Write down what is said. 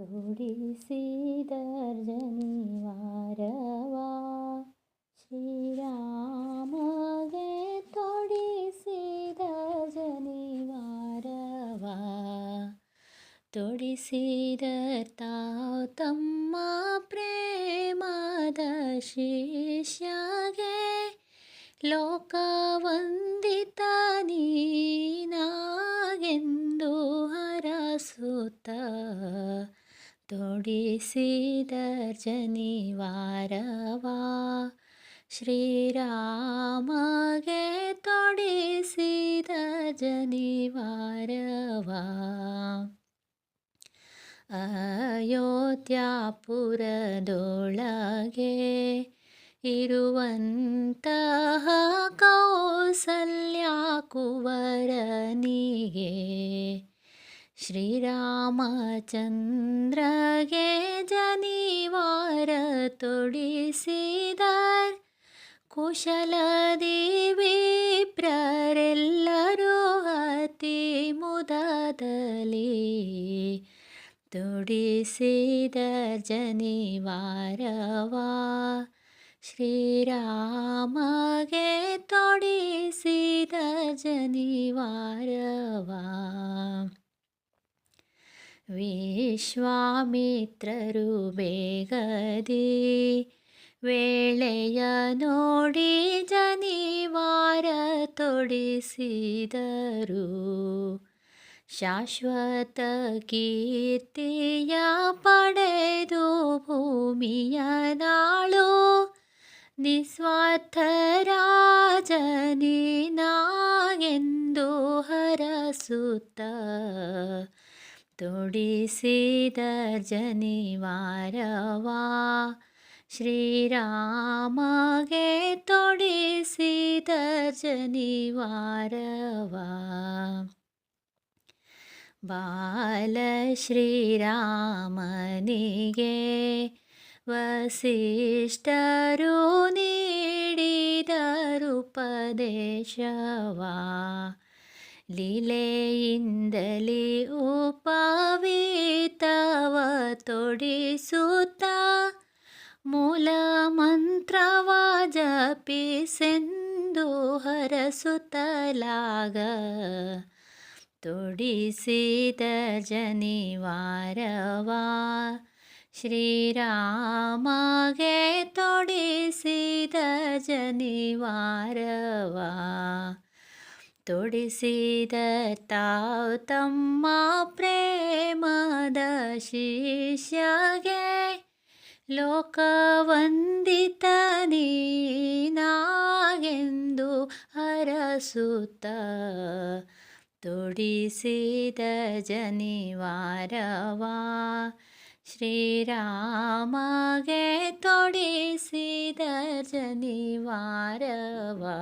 त्रोडी सीदनिवारवा शिरामः गे ोडि सिदनिवारवाडि C धावम्मा प्रेमादशिष्या गे। लिता ತೊಡಿಸಿದ ಜನಿವಾರವಾ ಶ್ರೀರಾಮಗೆ ತೊಡಿಸಿದ ಜನಿವಾರವಾ ಅಯೋಧ್ಯಾಪುರದೊಳಗೆ ಇರುವಂತಹ ಕೌಸಲ್ಯ ಕುವರನಿಗೆ ಶ್ರೀರಾಮಚಂದ್ರಗೆ ಜನಿವಾರ ತೊಡಿಸಿದ ಕುಶಲದೇವಿ ಪ್ರರೆಲ್ಲರೂ ಅತಿ ಮುದದಲ್ಲಿ ತೊಡಿಸಿದ ಜನಿವಾರವಾ ಶ್ರೀರಾಮಗೆ ತೊಡಿಸಿದ ಜನಿವಾರವಾ ವಿಶ್ವಾಮಿತ್ರರು ಬೇಗದಿ ವೇಳೆಯ ನೋಡಿ ಜನಿವಾರ ತೊಡಿಸಿದರು ಶಾಶ್ವತ ಕೀರ್ತಿಯ ಪಡೆದು ಭೂಮಿಯ ನಾಳು ನಿಸ್ವಾರ್ಥ ರಾಜನಿನಾಗೆಂದು ಹರಸುತ್ತ ोडि सी दर्जनिवारवा श्रीराम गे तु सिदनिवार बाल श्रीरामनि गे ಲೀಲೆಯಿಂದಲೇ ಉಪವೀತವ ತೊಡಿಸುತ್ತ ಮೂಲ ಮಂತ್ರವ ಜಪಿಸೆಂದು ಹರಸುತ್ತಲಾಗ ತೊಡಿಸಿದ ಜನಿವಾರವಾ ಶ್ರೀರಾಮಗೆ ತೊಡಿಸಿದ ಜನಿವಾರವಾ ತೊಡಿಸಿದ ತಾವು ತಮ್ಮ ಪ್ರೇಮದ ಶಿಷ್ಯಗೆ ಲೋಕವಂದಿತ ನೀನಾಗೆಂದು ಹರಸುತ್ತ ತೊಡಿಸಿದ ಜನಿವಾರವಾ ಶ್ರೀರಾಮಗೆ ತೊಡಿಸಿದ ಜನಿವಾರವಾ